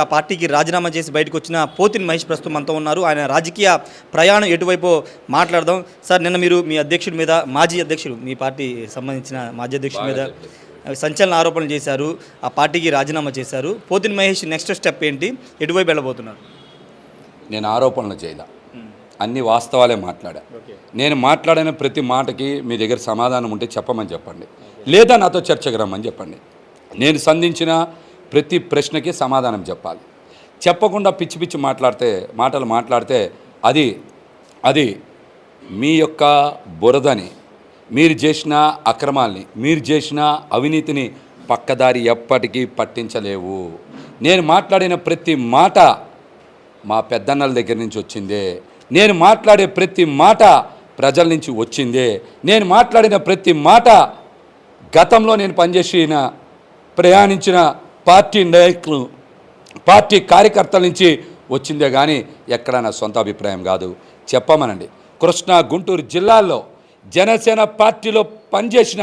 ఆ పార్టీకి రాజీనామా చేసి బయటకు వచ్చిన పోతిన్ మహేష్ ప్రస్తుతం మనతో ఉన్నారు. ఆయన రాజకీయ ప్రయాణం ఎటువైపు మాట్లాడదాం. సార్ నిన్న మీరు మీ అధ్యక్షుడి మీద మాజీ అధ్యక్షుడు మీ పార్టీ సంబంధించిన మాజీ అధ్యక్షుడి మీద సంచలన ఆరోపణలు చేశారు. ఆ పార్టీకి రాజీనామా చేశారు. పోతిన్ మహేష్ నెక్స్ట్ స్టెప్ ఏంటి? ఎటువైపు వెళ్ళబోతున్నారు? నేను ఆరోపణలు చేయలే. అన్ని వాస్తవాలే మాట్లాడా. నేను మాట్లాడిన ప్రతి మాటకి మీ దగ్గర సమాధానం ఉంటే చెప్పమని చెప్పండి. లేదా నాతో చర్చకు రమ్మని చెప్పండి. నేను సంధించిన ప్రతి ప్రశ్నకి సమాధానం చెప్పాలి. చెప్పకుండా పిచ్చి పిచ్చి మాట్లాడితే మాటలు మాట్లాడితే అది అది మీ యొక్క బురదని మీరు చేసిన అక్రమాల్ని మీరు చేసిన అవినీతిని పక్కదారి ఎప్పటికీ పట్టించలేవు. నేను మాట్లాడిన ప్రతి మాట మా పెద్దన్నల దగ్గర నుంచి వచ్చిందే. నేను మాట్లాడే ప్రతి మాట ప్రజల నుంచి వచ్చిందే. నేను మాట్లాడిన ప్రతి మాట గతంలో నేను పనిచేసిన ప్రయాణించిన పార్టీ నాయకులు పార్టీ కార్యకర్తల నుంచి వచ్చిందే కానీ ఎక్కడ నా సొంత అభిప్రాయం కాదు. చెప్పమనండి. కృష్ణా గుంటూరు జిల్లాల్లో జనసేన పార్టీలో పనిచేసిన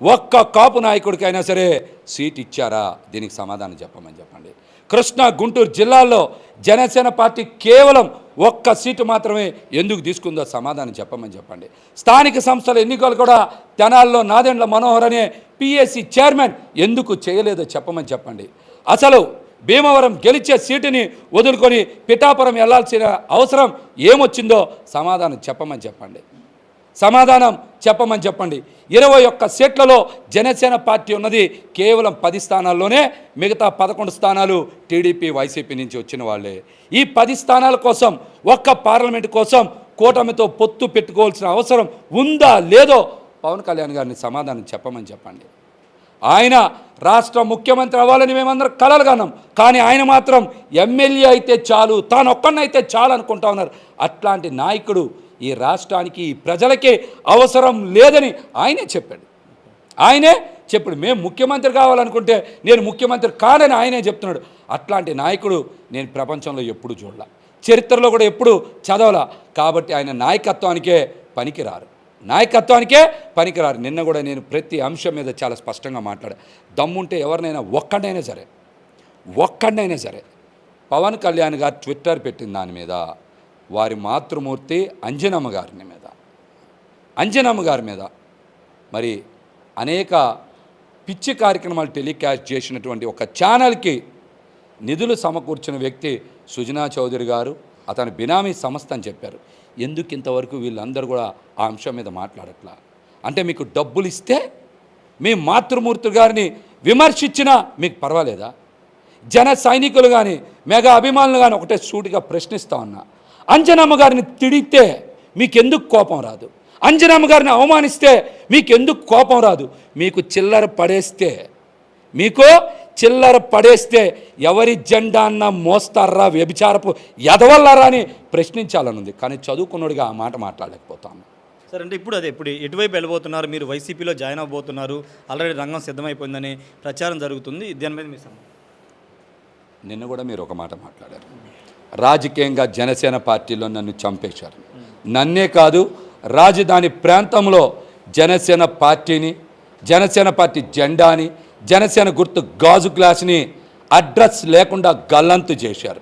ఒక్క కాపు నాయకుడికైనా సరే సీట్ ఇచ్చారా? దీనికి సమాధానం చెప్పమని చెప్పండి. కృష్ణా గుంటూరు జిల్లాల్లో జనసేన పార్టీ కేవలం ఒక్క సీటు మాత్రమే ఎందుకు తీసుకుందో సమాధానం చెప్పమని చెప్పండి. స్థానిక సంస్థల ఎన్నికలు కూడా తెనాల్లో నాదెండ్ల మనోహర్ అనే పిఎస్సి చైర్మన్ ఎందుకు చేయలేదో చెప్పమని చెప్పండి. అసలు భీమవరం గెలిచే సీటుని వదులుకొని పిఠాపురం వెళ్ళాల్సిన అవసరం ఏమొచ్చిందో సమాధానం చెప్పమని చెప్పండి. సమాధానం చెప్పమని చెప్పండి. ఇరవై ఒక్క సీట్లలో జనసేన పార్టీ ఉన్నది కేవలం పది స్థానాల్లోనే మిగతా పదకొండు స్థానాలు టీడీపీ వైసీపీ నుంచి వచ్చిన వాళ్ళే. ఈ పది స్థానాల కోసం ఒక్క పార్లమెంట్ కోసం కూటమితో పొత్తు పెట్టుకోవాల్సిన అవసరం ఉందా లేదో పవన్ కళ్యాణ్ గారిని సమాధానం చెప్పమని చెప్పండి. ఆయన రాష్ట్ర ముఖ్యమంత్రి అవ్వాలని మేమందరం కలలు కన్నాం కానీ ఆయన మాత్రం ఎమ్మెల్యే అయితే చాలు తాను ఒక్కడినైతే చాలు అనుకుంటా ఉన్నారు. అట్లాంటి నాయకుడు ఈ రాష్ట్రానికి ఈ ప్రజలకే అవసరం లేదని ఆయనే చెప్పాడు. ఆయనే చెప్పాడు మేము ముఖ్యమంత్రి కావాలనుకుంటే నేను ముఖ్యమంత్రి కాదని ఆయనే చెప్తున్నాడు. అట్లాంటి నాయకుడు నేను ప్రపంచంలో ఎప్పుడు చూడలా. చరిత్రలో కూడా ఎప్పుడు చదవలా. కాబట్టి ఆయన నాయకత్వానికే పనికిరారు. నాయకత్వానికే పనికిరారు. నిన్న కూడా నేను ప్రతి అంశం మీద చాలా స్పష్టంగా మాట్లాడా. దమ్ముంటే ఎవరినైనా ఒక్కడైనా సరే ఒక్కడైనా సరే పవన్ కళ్యాణ్ గారు ట్విట్టర్ పెట్టిన దాని మీద. వారి మాతృమూర్తి అంజనమ్మ గారిని మీద. అంజనమ్మ గారి మీద మరి అనేక పిచ్చి కార్యక్రమాలు టెలికాస్ట్ చేసినటువంటి ఒక ఛానల్కి నిధులు సమకూర్చిన వ్యక్తి సుజనా చౌదరి గారు అతని బినామీ సంస్థ అని చెప్పారు. ఎందుకు ఇంతవరకు వీళ్ళందరూ కూడా ఆ అంశం మీద మాట్లాడట్లా? అంటే మీకు డబ్బులు ఇస్తే మీ మాతృమూర్తి గారిని విమర్శించినా మీకు పర్వాలేదా? జన సైనికులు కానీ మెగా అభిమానులు కానీ ఒకటే సూటిగా ప్రశ్నిస్తా ఉన్నా. అంజనమ్మ గారిని తిడితే మీకెందుకు కోపం రాదు? అంజనమ్మ గారిని అవమానిస్తే మీకెందుకు కోపం రాదు? మీకు చిల్లర పడేస్తే మీకు చిల్లర పడేస్తే ఎవరి జెండా అన్న మోస్తారా వ్యభిచారపు ఎదవల్లారా అని ప్రశ్నించాలనుంది. కానీ చదువుకున్నోడిగా ఆ మాట మాట్లాడలేకపోతాను. సార్ అంటే ఇప్పుడు అదే ఇప్పుడు ఎటువైపు వెళ్ళబోతున్నారు? మీరు వైసీపీలో జాయిన్ అవ్వబోతున్నారు. ఆల్రెడీ రంగం సిద్ధమైపోయిందని ప్రచారం జరుగుతుంది. దాని మీద మీ నిన్న కూడా మీరు ఒక మాట మాట్లాడారు. రాజకీయంగా జనసేన పార్టీలో నన్ను చంపేశారు. నన్నే కాదు రాజధాని ప్రాంతంలో జనసేన పార్టీని జనసేన పార్టీ జెండాని జనసేన గుర్తు గాజు గ్లాస్ని అడ్రస్ లేకుండా గల్లంతు చేశారు.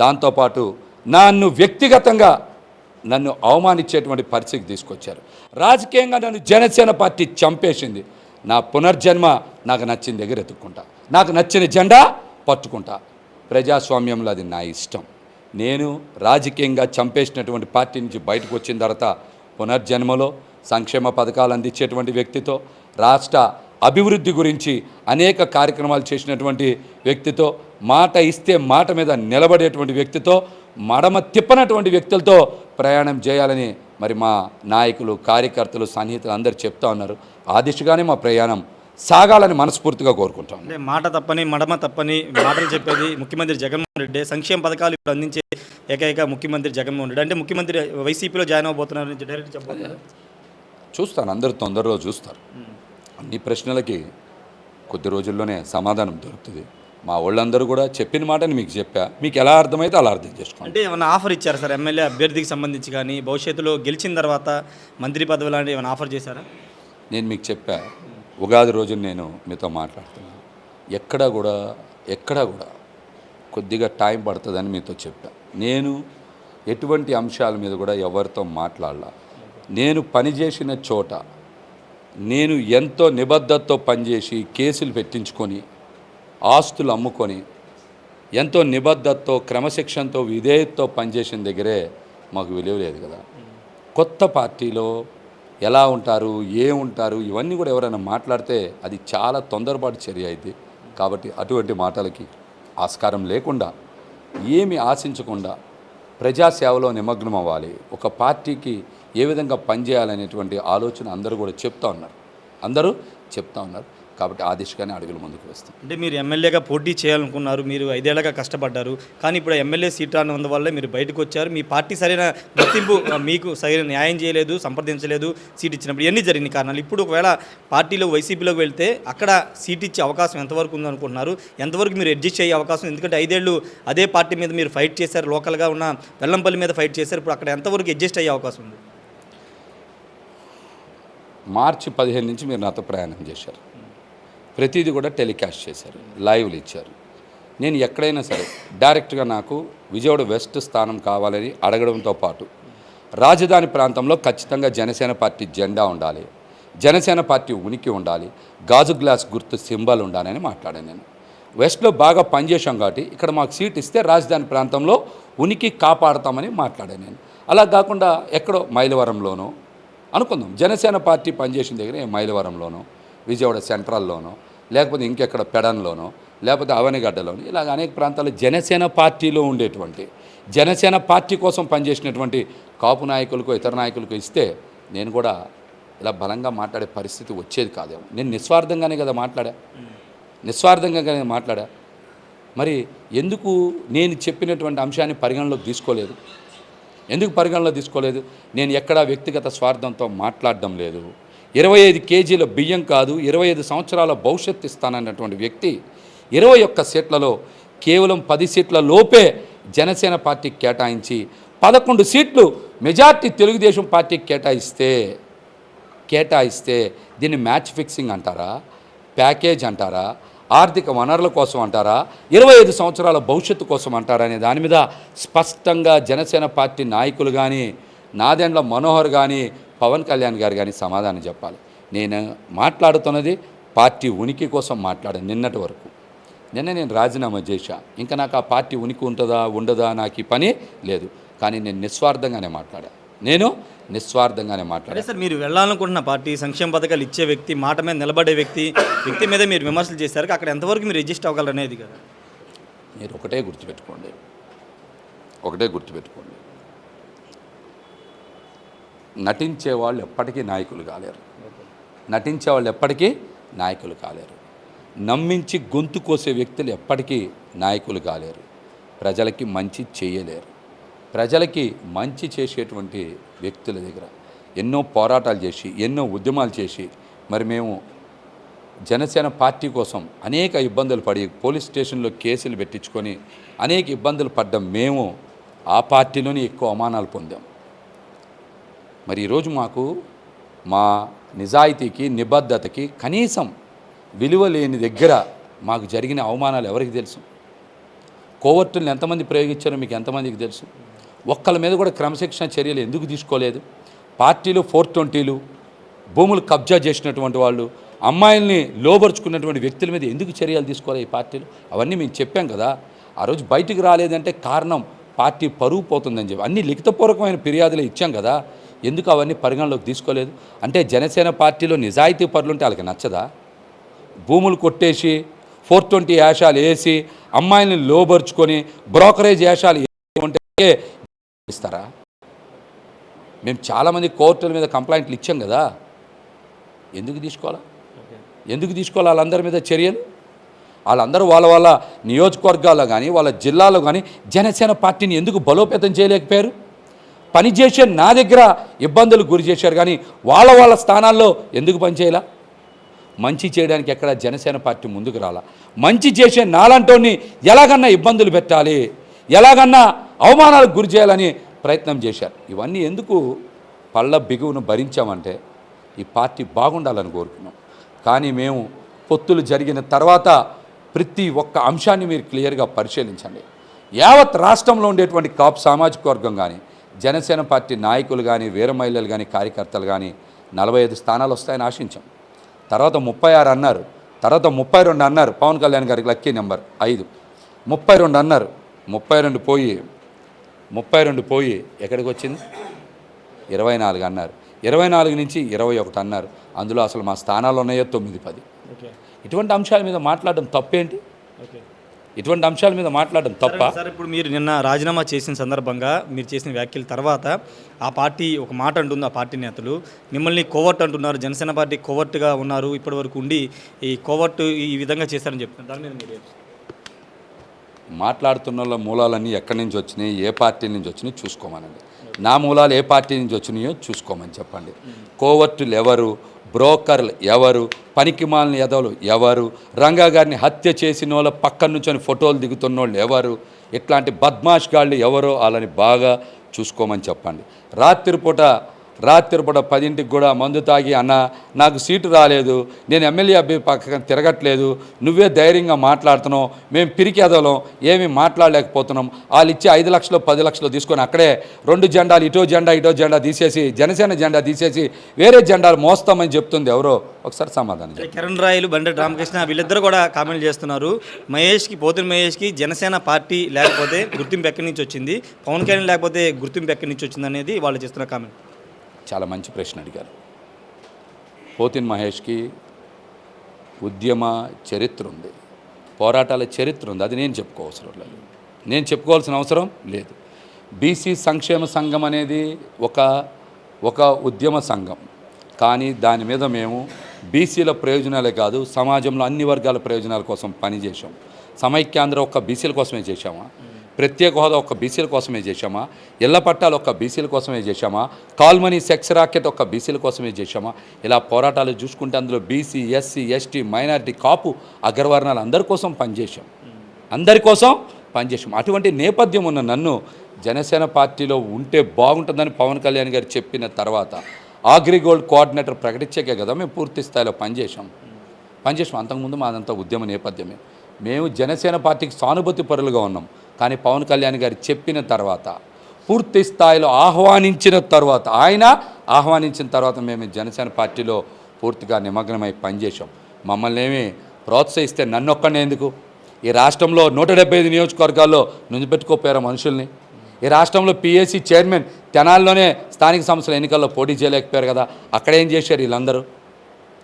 దాంతోపాటు నన్ను వ్యక్తిగతంగా నన్ను అవమానించేటువంటి పరిస్థితికి తీసుకొచ్చారు. రాజకీయంగా నన్ను జనసేన పార్టీ చంపేసింది. నా పునర్జన్మ నాకు నచ్చిన దగ్గర ఎత్తుక్కుంటా నాకు నచ్చిన జెండా పట్టుకుంటా. ప్రజాస్వామ్యంలో అది నా ఇష్టం. నేను రాజకీయంగా చంపేసినటువంటి పార్టీ నుంచి బయటకు వచ్చిన తర్వాత పునర్జన్మలో సంక్షేమ పథకాలు అందించేటువంటి వ్యక్తితో రాష్ట్ర అభివృద్ధి గురించి అనేక కార్యక్రమాలు చేసినటువంటి వ్యక్తితో మాట ఇస్తే మాట మీద నిలబడేటువంటి వ్యక్తితో మడమ తిప్పనటువంటి వ్యక్తులతో ప్రయాణం చేయాలని మరి మా నాయకులు కార్యకర్తలు సన్నిహితులు అందరు చెప్తా ఉన్నారు. ఆ దిశగానే మా ప్రయాణం సాగాలని మనస్ఫూర్తిగా కోరుకుంటాం అంటే మాట తప్పని మడమ తప్పని మాటలు చెప్పేది ముఖ్యమంత్రి జగన్మోహన్ రెడ్డి. సంక్షేమ పథకాలు ఇప్పుడు అందించే ఏకైక ముఖ్యమంత్రి జగన్మోహన్ రెడ్డి. అంటే ముఖ్యమంత్రి వైసీపీలో జాయిన్ అవబోతున్నారు డైరెక్ట్ చెప్పబోతున్నారు. చూస్తాను అందరూ తొందరలో చూస్తారు. అన్ని ప్రశ్నలకి కొద్ది రోజుల్లోనే సమాధానం దొరుకుతుంది. మా వాళ్ళందరూ కూడా చెప్పిన మాటని మీకు చెప్పా. మీకు ఎలా అర్థమైతే అలా అర్థం చేసుకోండి. అంటే ఏమైనా ఆఫర్ ఇచ్చారా సార్? ఎమ్మెల్యే అభ్యర్థికి సంబంధించి కానీ భవిష్యత్తులో గెలిచిన తర్వాత మంత్రి పదవి లాంటివి ఏమైనా ఆఫర్ చేశారా? నేను మీకు చెప్పా. ఉగాది రోజు నేను మీతో మాట్లాడుతున్నాను. ఎక్కడా కూడా ఎక్కడా కూడా కొద్దిగా టైం పడుతుందని మీతో చెప్పా. నేను ఎటువంటి అంశాల మీద కూడా ఎవరితో మాట్లాడాల. నేను పనిచేసిన చోట నేను ఎంతో నిబద్ధతతో పనిచేసి కేసులు పెట్టించుకొని ఆస్తులు అమ్ముకొని ఎంతో నిబద్ధతతో క్రమశిక్షణతో విధేయతతో పనిచేసిన దగ్గరే మాకు విలువ లేదు కదా. కొత్త పార్టీలో ఎలా ఉంటారు ఏ ఉంటారు ఇవన్నీ కూడా ఎవరైనా మాట్లాడితే అది చాలా తొందరపాటు చర్య అయింది కాబట్టి అటువంటి మాటలకి ఆస్కారం లేకుండా ఏమి ఆశించకుండా ప్రజాసేవలో నిమగ్నం అవ్వాలి. ఒక పార్టీకి ఏ విధంగా పనిచేయాలనేటువంటి ఆలోచన అందరూ కూడా చెప్తా ఉన్నారు. అందరూ చెప్తా ఉన్నారు. కాబట్టి ఆ దిశగానే అడుగులు ముందుకు వేస్తాం. అంటే మీరు ఎమ్మెల్యేగా పోటీ చేయాలనుకున్నారు మీరు ఐదేళ్ళగా కష్టపడ్డారు కానీ ఇప్పుడు ఎమ్మెల్యే సీట్ రానందువల్ల మీరు బయటకు వచ్చారు. మీ పార్టీ సరైన గుర్తింపు మీకు సరైన న్యాయం చేయలేదు సంప్రదించలేదు సీట్ ఇచ్చినప్పుడు ఇవన్నీ జరిగిన కారణాలు. ఇప్పుడు ఒకవేళ పార్టీలో వైసీపీలోకి వెళ్తే అక్కడ సీట్ ఇచ్చే అవకాశం ఎంతవరకు ఉందనుకుంటున్నారు? ఎంతవరకు మీరు అడ్జస్ట్ అయ్యే అవకాశం? ఎందుకంటే ఐదేళ్ళు అదే పార్టీ మీద మీరు ఫైట్ చేశారు లోకల్గా ఉన్న వెల్లంపల్లి మీద ఫైట్ చేశారు. ఇప్పుడు అక్కడ ఎంతవరకు అడ్జస్ట్ అయ్యే అవకాశం ఉంది? మార్చి పదిహేను నుంచి మీరు నాతో ప్రయాణం చేశారు. ప్రతిదీ కూడా టెలికాస్ట్ చేశారు లైవ్లు ఇచ్చారు. నేను ఎక్కడైనా సరే డైరెక్ట్గా నాకు విజయవాడ వెస్ట్ స్థానం కావాలని అడగడంతో పాటు రాజధాని ప్రాంతంలో ఖచ్చితంగా జనసేన పార్టీ జెండా ఉండాలి జనసేన పార్టీ ఉనికి ఉండాలి గాజు గ్లాస్ గుర్తు సింబల్ ఉండాలని మాట్లాడాను నేను. వెస్ట్లో బాగా పనిచేశాం కాబట్టి ఇక్కడ మాకు సీట్ ఇస్తే రాజధాని ప్రాంతంలో ఉనికి కాపాడతామని మాట్లాడాను నేను. అలా కాకుండా ఎక్కడో మైలవరంలోనో అనుకుందాం జనసేన పార్టీ పనిచేసిన దగ్గర మైలవరంలోనో విజయవాడ సెంట్రల్లోనో లేకపోతే ఇంకెక్కడ పెడన్లోనో లేకపోతే అవనిగడ్డలోనో ఇలాగ అనేక ప్రాంతాల్లో జనసేన పార్టీలో ఉండేటువంటి జనసేన పార్టీ కోసం పనిచేసినటువంటి కాపు నాయకులకు ఇతర నాయకులకు ఇస్తే నేను కూడా ఇలా బలంగా మాట్లాడే పరిస్థితి వచ్చేది కాదేమో. నేను నిస్వార్థంగానే కదా మాట్లాడా? నిస్వార్థంగానే మాట్లాడా? మరి ఎందుకు నేను చెప్పినటువంటి అంశాన్ని పరిగణలోకి తీసుకోలేదు? ఎందుకు పరిగణలో తీసుకోలేదు? నేను ఎక్కడా వ్యక్తిగత స్వార్థంతో మాట్లాడడం లేదు. ఇరవై ఐదు కేజీల బియ్యం కాదు ఇరవై ఐదు సంవత్సరాల భవిష్యత్తు ఇస్తానన్నటువంటి వ్యక్తి ఇరవై ఒక్క సీట్లలో కేవలం పది సీట్ల లోపే జనసేన పార్టీకి కేటాయించి పదకొండు సీట్లు మెజార్టీ తెలుగుదేశం పార్టీకి కేటాయిస్తే కేటాయిస్తే దీన్ని మ్యాచ్ ఫిక్సింగ్ అంటారా? ప్యాకేజ్ అంటారా? ఆర్థిక వనరుల కోసం అంటారా? ఇరవై ఐదు సంవత్సరాల భవిష్యత్తు కోసం అంటారా? అనే దాని మీద స్పష్టంగా జనసేన పార్టీ నాయకులు కానీ నాదెండ్ల మనోహర్ కానీ పవన్ కళ్యాణ్ గారు కానీ సమాధానం చెప్పాలి. నేను మాట్లాడుతున్నది పార్టీ ఉనికి కోసం మాట్లాడాను నిన్నటి వరకు. నిన్న నేను రాజీనామా చేశా. ఇంకా నాకు ఆ పార్టీ ఉనికి ఉంటుందా ఉండదా నాకు ఈ పని లేదు. కానీ నేను నిస్వార్థంగానే మాట్లాడా. నేను నిస్వార్థంగానే మాట్లాడా. సార్ మీరు వెళ్ళాలనుకుంటున్న పార్టీ సంక్షేమ పథకాలు ఇచ్చే వ్యక్తి మాట మీద నిలబడే వ్యక్తి వ్యక్తి మీద మీరు విమర్శలు చేశారు. అక్కడ ఎంతవరకు మీరు రిజిస్ట్ అవ్వగలరు అనేది కదా. మీరు ఒకటే గుర్తుపెట్టుకోండి. ఒకటే గుర్తుపెట్టుకోండి. నటించే వాళ్ళు ఎప్పటికీ నాయకులు కాలేరు. నటించే వాళ్ళు ఎప్పటికీ నాయకులు కాలేరు. నమ్మించి గొంతు కోసే వ్యక్తులు ఎప్పటికీ నాయకులు కాలేరు. ప్రజలకి మంచి చేయలేరు. ప్రజలకి మంచి చేసేటువంటి వ్యక్తుల దగ్గర ఎన్నో పోరాటాలు చేసి ఎన్నో ఉద్యమాలు చేసి మరి మేము జనసేన పార్టీ కోసం అనేక ఇబ్బందులు పడి పోలీస్ స్టేషన్లో కేసులు పెట్టించుకొని అనేక ఇబ్బందులు పడ్డం మేము ఆ పార్టీలోనే ఎక్కువ అవమానాలు పొందాం. మరి ఈరోజు మాకు మా నిజాయితీకి నిబద్ధతకి కనీసం విలువ లేని దగ్గర మాకు జరిగిన అవమానాలు ఎవరికి తెలుసు? కోవర్టులను ఎంతమంది ప్రయోగించారో మీకు ఎంతమందికి తెలుసు? ఒక్కళ్ళ మీద కూడా క్రమశిక్షణ చర్యలు ఎందుకు తీసుకోలేదు? పార్టీలు ఫోర్ ట్వంటీలు భూములు కబ్జా చేసినటువంటి వాళ్ళు అమ్మాయిల్ని లోబరుచుకున్నటువంటి వ్యక్తుల మీద ఎందుకు చర్యలు తీసుకోవాలి ఈ పార్టీలు? అవన్నీ మేము చెప్పాం కదా. ఆ రోజు బయటికి రాలేదంటే కారణం పార్టీ పరువు పోతుందని చెప్పి. అన్ని లిఖితపూర్వకమైన ఫిర్యాదులు ఇచ్చాం కదా. ఎందుకు అవన్నీ పరిగణలోకి తీసుకోలేదు? అంటే జనసేన పార్టీలో నిజాయితీ పరులుంటే వాళ్ళకి నచ్చదా? భూములు కొట్టేసి ఫోర్ ట్వంటీ యాషాలు వేసి అమ్మాయిని లోబరుచుకొని బ్రోకరేజ్ యాషాలు ఉంటే ఇస్తారా? మేము చాలామంది కోర్టుల మీద కంప్లైంట్లు ఇచ్చాం కదా. ఎందుకు తీసుకోవాలా? ఎందుకు తీసుకోవాలి వాళ్ళందరి మీద చర్యలు? వాళ్ళందరూ వాళ్ళ వాళ్ళ నియోజకవర్గాల్లో కానీ వాళ్ళ జిల్లాలో కానీ జనసేన పార్టీని ఎందుకు బలోపేతం చేయలేకపోయారు? పనిచేసే నా దగ్గర ఇబ్బందులు గురి చేశారు కానీ వాళ్ళ వాళ్ళ స్థానాల్లో ఎందుకు పనిచేయాల మంచి చేయడానికి ఎక్కడ జనసేన పార్టీ ముందుకు రాలా? మంచి చేసే నాలంటోని ఎలాగన్నా ఇబ్బందులు పెట్టాలి ఎలాగన్నా అవమానాలకు గురి చేయాలని ప్రయత్నం చేశారు. ఇవన్నీ ఎందుకు పళ్ళ బిగువును భరించామంటే ఈ పార్టీ బాగుండాలని కోరుకున్నాం. కానీ మేము పొత్తులు జరిగిన తర్వాత ప్రతి ఒక్క అంశాన్ని మీరు క్లియర్గా పరిశీలించండి. యావత్ రాష్ట్రంలో ఉండేటువంటి కాపు సామాజిక వర్గం కానీ జనసేన పార్టీ నాయకులు కానీ వీర మహిళలు కానీ కార్యకర్తలు కానీ నలభై ఐదు స్థానాలు వస్తాయని ఆశించాం. తర్వాత ముప్పై ఆరు అన్నారు. తర్వాత ముప్పై రెండు అన్నారు. పవన్ కళ్యాణ్ గారికి లక్కీ నెంబర్ ఐదు. ముప్పై రెండు అన్నారు. ముప్పై రెండు పోయి ముప్పై రెండు పోయి ఎక్కడికి వచ్చింది? ఇరవై నాలుగు అన్నారు. ఇరవై నాలుగు నుంచి ఇరవై ఒకటి అన్నారు. అందులో అసలు మా స్థానాలు ఉన్నాయో తొమ్మిది పది. ఇటువంటి అంశాల మీద మాట్లాడడం తప్పేంటి? ఓకే. ఇటువంటి అంశాల మీద మాట్లాడడం తప్ప సార్ ఇప్పుడు మీరు నిన్న రాజీనామా చేసిన సందర్భంగా మీరు చేసిన వ్యాఖ్యల తర్వాత ఆ పార్టీ ఒక మాట అంటుంది ఆ పార్టీ నేతలు. మిమ్మల్ని కోవర్ట్ అంటున్నారు జనసేన పార్టీ కోవర్ట్గా ఉన్నారు ఇప్పటివరకు ఉండి ఈ కోవర్ట్ ఈ విధంగా చేశారని చెప్తున్నారు. దాని మీద మీరు మాట్లాడుతున్న వాళ్ళ మూలాలన్నీ ఎక్కడి నుంచి వచ్చినాయి ఏ పార్టీ నుంచి వచ్చినాయి చూసుకోమనండి. నా మూలాలు ఏ పార్టీ నుంచి వచ్చినాయో చూసుకోమని చెప్పండి. కోవర్టులు ఎవరు? బ్రోకర్లు ఎవరు? పనికిమాలిన ఎదవలు ఎవరు? రంగా గారిని హత్య చేసిన వాళ్ళ పక్కన నుంచొని ఫోటోలు దిగుతున్న వాళ్ళు ఎవరు? ఇట్లాంటి బద్మాష్ గాళ్ళు ఎవరో వాళ్ళని బాగా చూసుకోమని చెప్పండి. రాత్రిపూట రాత్రిపూట పదింటికి కూడా మందు తాగి అన్న నాకు సీటు రాలేదు నేను ఎమ్మెల్యే అభ్యర్థి పక్కన తిరగట్లేదు నువ్వే ధైర్యంగా మాట్లాడుతున్నావు మేము పిరికేదలం ఏమీ మాట్లాడలేకపోతున్నాం వాళ్ళు ఇచ్చే ఐదు లక్షలు పది లక్షలు తీసుకొని అక్కడే రెండు జెండాలు ఇటో జెండా ఇటో జెండా తీసేసి జనసేన జెండా తీసేసి వేరే జెండాలు మోస్తామని చెప్తుంది ఎవరో. ఒకసారి సమాధానం కిరణ్ రాయలు బండి రామకృష్ణ వీళ్ళిద్దరు కూడా కామెంట్ చేస్తున్నారు. మహేష్కి పోతుని మహేష్కి జనసేన పార్టీ లేకపోతే గుర్తింపు ఎక్కడి నుంచి వచ్చింది? పవన్ కళ్యాణ్ లేకపోతే గుర్తింపు ఎక్కడి నుంచి వచ్చింది అనేది వాళ్ళు చేస్తున్న కామెంట్. చాలా మంచి ప్రశ్న అడిగారు. పోతిన్ మహేష్కి ఉద్యమ చరిత్ర ఉంది. పోరాటాల చరిత్ర ఉంది. అది నేను చెప్పుకోవసరం లేదు. నేను చెప్పుకోవాల్సిన అవసరం లేదు. బీసీ సంక్షేమ సంఘం అనేది ఒక ఒక ఉద్యమ సంఘం. కానీ దాని మీద మేము బీసీల ప్రయోజనాలే కాదు సమాజంలో అన్ని వర్గాల ప్రయోజనాల కోసం పనిచేసాం సమైక్యాంధ్ర ఒక్క బీసీల కోసమే చేశామా? ప్రత్యేక హోదా ఒక్క బీసీల కోసమే చేశామా? ఇళ్ళ పట్టాలు ఒక్క బీసీల కోసమే చేశామా? కాల్మనీ సెక్స్ రాకెట్ ఒక్క బీసీల కోసమే చేశామా? ఇలా పోరాటాలు చూసుకుంటే అందులో BC SC ST minority Kapu అగ్రవర్ణాలు అందరి కోసం పనిచేశాం. అందరి కోసం పనిచేసాం అటువంటి నేపథ్యం ఉన్న నన్ను జనసేన పార్టీలో ఉంటే బాగుంటుందని పవన్ కళ్యాణ్ గారు చెప్పిన తర్వాత ఆగ్రిగోల్డ్ కోఆర్డినేటర్ ప్రకటించాకే కదా మేము పూర్తి స్థాయిలో పనిచేసాం పనిచేసాం అంతకుముందు మాదంతా ఉద్యమ నేపథ్యమే. మేము జనసేన పార్టీకి సానుభూతి పరులుగా ఉన్నాం. కానీ పవన్ కళ్యాణ్ గారు చెప్పిన తర్వాత పూర్తి స్థాయిలో ఆహ్వానించిన తర్వాత ఆయన ఆహ్వానించిన తర్వాత మేము జనసేన పార్టీలో పూర్తిగా నిమగ్నమై పనిచేసాం మమ్మల్ని ఏమి ప్రోత్సహిస్తే నన్ను ఒక్కనే ఎందుకు? ఈ రాష్ట్రంలో నూట డెబ్బై ఐదు నియోజకవర్గాల్లో నుంచి పెట్టుకోపోయారు మనుషుల్ని. ఈ రాష్ట్రంలో పిఎస్సి చైర్మన్ తెనాల్లోనే స్థానిక సంస్థల ఎన్నికల్లో పోటీ చేయలేకపోయారు కదా. అక్కడ ఏం చేశారు వీళ్ళందరూ?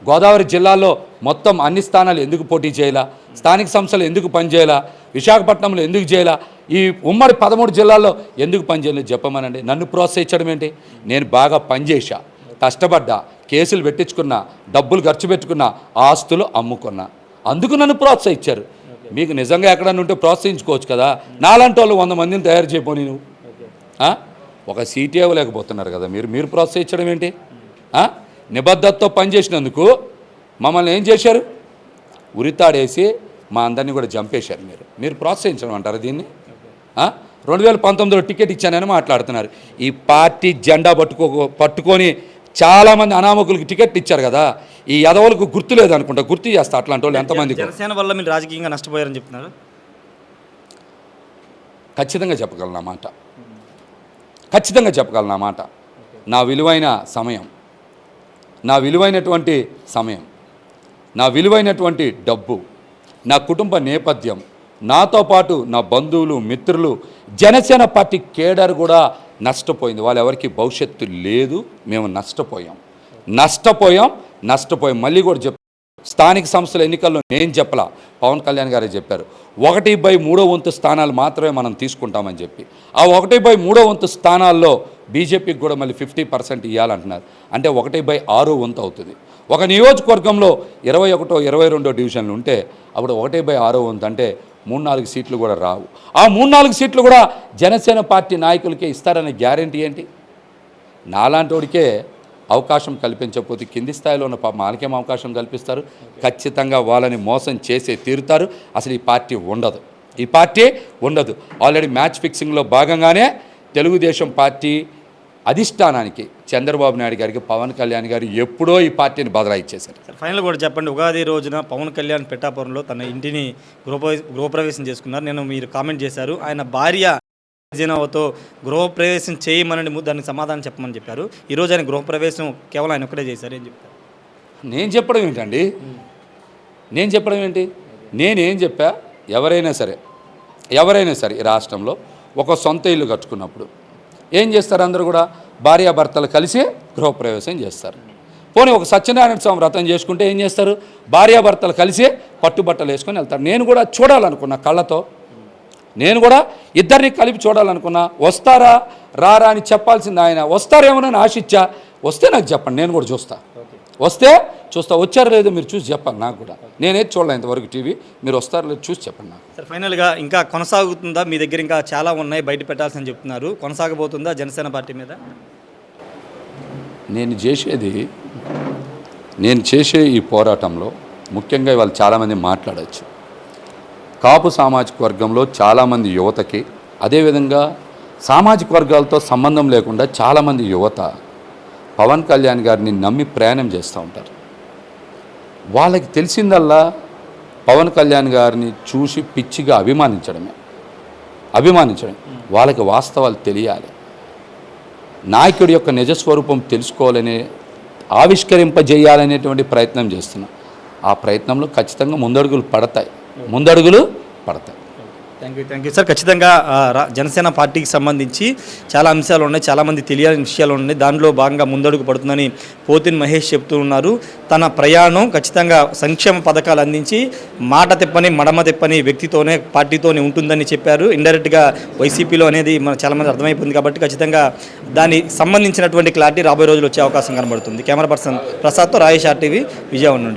గోదావరి జిల్లాలో మొత్తం అన్ని స్థానాలు ఎందుకు పోటీ చేయాలా? స్థానిక సంస్థలు ఎందుకు పనిచేయాలా? విశాఖపట్నంలో ఎందుకు చేయాలా? ఈ ఉమ్మడి పదమూడు జిల్లాల్లో ఎందుకు పనిచేయలేదు చెప్పమనండి. నన్ను ప్రోత్సహించడం ఏంటి? నేను బాగా పనిచేశా కష్టపడ్డా కేసులు పెట్టించుకున్నా డబ్బులు ఖర్చు పెట్టుకున్నా ఆస్తులు అమ్ముకున్నా. అందుకు నన్ను ప్రోత్సహించారు. మీకు నిజంగా ఎక్కడన్నా ఉంటే ప్రోత్సహించుకోవచ్చు కదా. నాలాంటి వాళ్ళు వంద మందిని తయారు చేయపోని నువ్వు ఒక సీట్ ఇవ్వలేకపోతున్నారు కదా మీరు. మీరు ప్రోత్సహించడం ఏంటి? నిబద్ధతతో పనిచేసినందుకు మమ్మల్ని ఏం చేశారు? ఉరితాడేసి మా అందరినీ కూడా చంపేశారు మీరు. మీరు ప్రోత్సహించడం అంటారు దీన్ని? రెండు వేల పంతొమ్మిదిలో టికెట్ ఇచ్చానని మాట్లాడుతున్నారు. ఈ పార్టీ జెండా పట్టుకో పట్టుకొని చాలామంది అనామకులకు టికెట్ ఇచ్చారు కదా ఈ యదవులకు గుర్తు లేదనుకుంటా గుర్తు చేస్తా అట్లాంటి వాళ్ళు ఎంతమందికి జనసేన వల్ల మీరు రాజకీయంగా నష్టపోయారని చెప్తున్నారు? ఖచ్చితంగా చెప్పగలను మాట. ఖచ్చితంగా చెప్పగలను మాట. నా విలువైన సమయం. నా విలువైనటువంటి సమయం నా విలువైనటువంటి డబ్బు నా కుటుంబ నేపథ్యం నాతో పాటు నా బంధువులు మిత్రులు జనసేన పార్టీ కేడర్ కూడా నష్టపోయింది. వాళ్ళు ఎవరికి భవిష్యత్తు లేదు మేము నష్టపోయాం. నష్టపోయాం నష్టపోయాం. మళ్ళీ కూడా చెప్ స్థానిక సంస్థల ఎన్నికల్లో నేను చెప్పలా. పవన్ కళ్యాణ్ గారే చెప్పారు ఒకటి బై మూడో వంతు స్థానాలు మాత్రమే మనం తీసుకుంటామని చెప్పి. ఆ ఒకటి బై మూడో వంతు స్థానాల్లో బీజేపీకి కూడా మళ్ళీ ఫిఫ్టీ పర్సెంట్ ఇవ్వాలంటున్నారు అంటే ఒకటి బై ఆరో వంతు అవుతుంది. ఒక నియోజకవర్గంలో ఇరవై ఒకటో ఇరవై రెండో డివిజన్లు ఉంటే అప్పుడు ఒకటి బై ఆరో వంతు అంటే మూడు నాలుగు సీట్లు కూడా రావు. ఆ మూడు నాలుగు సీట్లు కూడా జనసేన పార్టీ నాయకులకే ఇస్తారనే గ్యారంటీ ఏంటి? నాలాంటోడికే అవకాశం కల్పించకపోతే కింది స్థాయిలో ఉన్న పాపం వాళ్ళకేం అవకాశం కల్పిస్తారు? ఖచ్చితంగా వాళ్ళని మోసం చేసే తీరుతారు. అసలు ఈ పార్టీ ఉండదు. ఈ పార్టీ ఉండదు. ఆల్రెడీ మ్యాచ్ ఫిక్సింగ్లో భాగంగానే తెలుగుదేశం పార్టీ అధిష్టానానికి చంద్రబాబు నాయుడు గారికి పవన్ కళ్యాణ్ గారు ఎప్పుడో ఈ పార్టీని బదలాయిచ్చేశారు. సార్ ఫైనల్ కూడా చెప్పండి. ఉగాది రోజున పవన్ కళ్యాణ్ పిఠాపురంలో తన ఇంటిని గృహ గృహప్రవేశం చేసుకున్నారు. నేను మీరు కామెంట్ చేశారు. ఆయన భార్య జనావతో గృహప్రవేశం చేయమని ము- దానికి సమాధానం చెప్పమని చెప్పారు. ఈరోజు ఆయన గృహప్రవేశం కేవలం ఆయన ఒక్కడే చేశారు. ఏం చెప్తారు? నేను చెప్పడం ఏంటండి? నేను చెప్పడం ఏంటి? నేనేం చెప్పా? ఎవరైనా సరే ఎవరైనా సరే ఈ రాష్ట్రంలో ఒక సొంత ఇల్లు కట్టుకున్నప్పుడు ఏం చేస్తారు అందరూ కూడా? భార్యాభర్తలు కలిసి గృహప్రవేశం చేస్తారు. పోనీ ఒక సత్యనారాయణ స్వామి వ్రతం చేసుకుంటే ఏం చేస్తారు? భార్యాభర్తలు కలిసి పట్టుబట్టలు వేసుకొని వెళ్తారు. నేను కూడా చూడాలనుకున్నా కళ్ళతో. నేను కూడా ఇద్దరిని కలిపి చూడాలనుకున్నా. వస్తారా? రారా అని చెప్పాల్సింది ఆయన. వస్తారేమోనని ఆశిచ్చా వస్తే నాకు చెప్పండి నేను కూడా చూస్తా. వస్తే చూస్తా వచ్చారో లేదో మీరు చూసి చెప్పాలి నాకు కూడా. నేనేది చూడలే ఇంతవరకు టీవీ మీరు వస్తారో లేదో చూసి చెప్పండి నాకు. సార్ ఫైనల్గా ఇంకా కొనసాగుతుందా? మీ దగ్గర ఇంకా చాలా ఉన్నాయి బయట పెట్టాల్సిన చెప్తున్నారు. కొనసాగబోతుందా జనసేన పార్టీ మీద? నేను చేసేది నేను చేసే ఈ పోరాటంలో ముఖ్యంగా ఇవాళ చాలామంది మాట్లాడచ్చు. కాపు సామాజిక వర్గంలో చాలామంది యువతకి అదేవిధంగా సామాజిక వర్గాలతో సంబంధం లేకుండా చాలామంది యువత పవన్ కళ్యాణ్ గారిని నమ్మి ప్రయాణం చేస్తూ ఉంటారు. వాళ్ళకి తెలిసిందల్లా పవన్ కళ్యాణ్ గారిని చూసి పిచ్చిగా అభిమానించడమే. అభిమానించడం వాళ్ళకి వాస్తవాలు తెలియాలి. నాయకుడి యొక్క నిజస్వరూపం తెలుసుకోవాలనే ఆవిష్కరింపజేయాలనేటువంటి ప్రయత్నం చేస్తున్నాం. ఆ ప్రయత్నంలో ఖచ్చితంగా ముందడుగులు పడతాయి. ముందడుగులు పడతాయి. Thank you thank you sir ఖచ్చితంగా రా- జనసేన పార్టీకి సంబంధించి చాలా అంశాలు ఉన్నాయి చాలామంది తెలియని విషయాలు ఉన్నాయి. దానిలో భాగంగా ముందడుగు పడుతుందని పోతిన్ మహేష్ చెప్తూ ఉన్నారు. తన ప్రయాణం ఖచ్చితంగా సంక్షేమ పథకాలు అందించి మాట తెప్పని మడమ తెప్పని వ్యక్తితోనే పార్టీతోనే ఉంటుందని చెప్పారు. ఇండైరెక్ట్గా వైసీపీలో అనేది మన చాలామంది అర్థమైపోయింది కాబట్టి ఖచ్చితంగా దానికి సంబంధించినటువంటి క్లారిటీ రాబోయే రోజులు వచ్చే అవకాశం కనబడుతుంది. కెమెరా పర్సన్ ప్రసాద్తో రాయేష్ ఆర్టీవీ విజయవాడ నుండి.